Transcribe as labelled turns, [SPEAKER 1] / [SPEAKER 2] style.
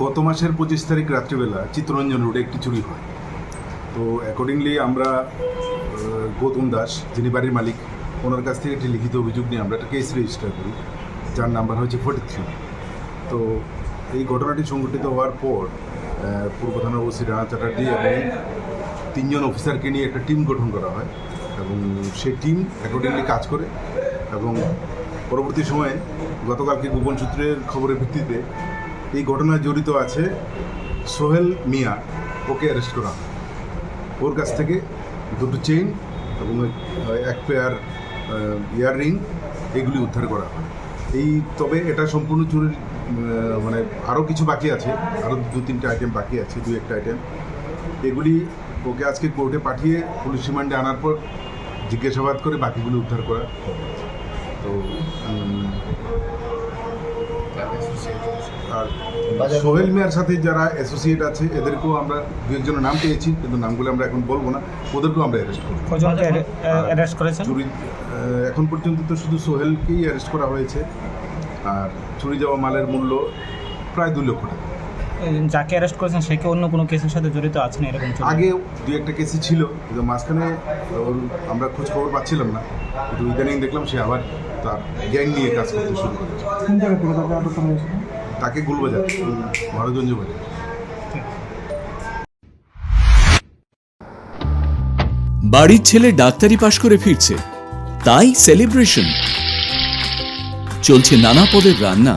[SPEAKER 1] গত মাসের পঁচিশ তারিখ রাত্রিবেলা চিত্তরঞ্জন রোডে একটি চুরি হয়। তো অ্যাকর্ডিংলি আমরা গৌতম দাস, যিনি বাড়ির মালিক, ওনার কাছ থেকে একটি লিখিত অভিযোগ নিয়ে আমরা একটা কেস রেজিস্টার করি, যার নাম্বার হচ্ছে ফোর্টি থ্রি তো এই ঘটনাটি সংঘটিত হওয়ার পর পূর্ব থানার ওসি রানা চ্যাটার্জি এবং তিনজন অফিসারকে নিয়ে একটা টিম গঠন করা হয় এবং সেই টিম অ্যাকর্ডিংলি কাজ করে এবং পরবর্তী সময়ে গতকালকে গোপন সূত্রের খবরের ভিত্তিতে এই ঘটনায় জড়িত আছে সোহেল মিয়া। ওকে অ্যারেস্ট করা ওর কাছ থেকে দুটো চেইন এবং এক পেয়ার ইয়াররিং এগুলি উদ্ধার করা এই, তবে এটা সম্পূর্ণ চুরির মানে আরও কিছু বাকি আছে। আরও দু, তিনটে আইটেম বাকি আছে, দু, একটা আইটেম এগুলি ওকে আজকে কোর্টে পাঠিয়ে পুলিশ রিমান্ডে আনার পর জিজ্ঞাসাবাদ করে বাকিগুলি উদ্ধার করা তো সোহেল মিয়ার সাথে যারা অ্যাসোসিয়েট আছে এদেরকেও আমরা দু একজনের নাম পেয়েছি কিন্তু নামগুলো আমরা এখন বলব না। ওদেরকেও আমরা অ্যারেস্ট করব।
[SPEAKER 2] অ্যারেস্ট
[SPEAKER 1] এখন পর্যন্ত তো শুধু সোহেলকেই অ্যারেস্ট করা হয়েছে। আর চুরি যাওয়া মালের মূল্য প্রায় দু লক্ষ টাকা।
[SPEAKER 2] যাকে অ্যারেস্ট করেছেন সে কি অন্য কোনো কেসের সাথে জড়িত আছেন এরকম চুরি?
[SPEAKER 1] আগে দু একটা কেসই ছিল কিন্তু মাঝখানে ওর আমরা খোঁজ খবর পাচ্ছিলাম না। কিন্তু ইদানিং দেখলাম সে আবার তার গ্যাং নিয়ে কাজ করতে শুরু করেছে।
[SPEAKER 3] তাকে
[SPEAKER 1] গুলবাজার ভারতগঞ্জ বাজার
[SPEAKER 4] বাড়ির ছেলে ডাক্তারি পাশ করে ফিরছে, তাই সেলিব্রেশন চলছে নানা পদের রান্না।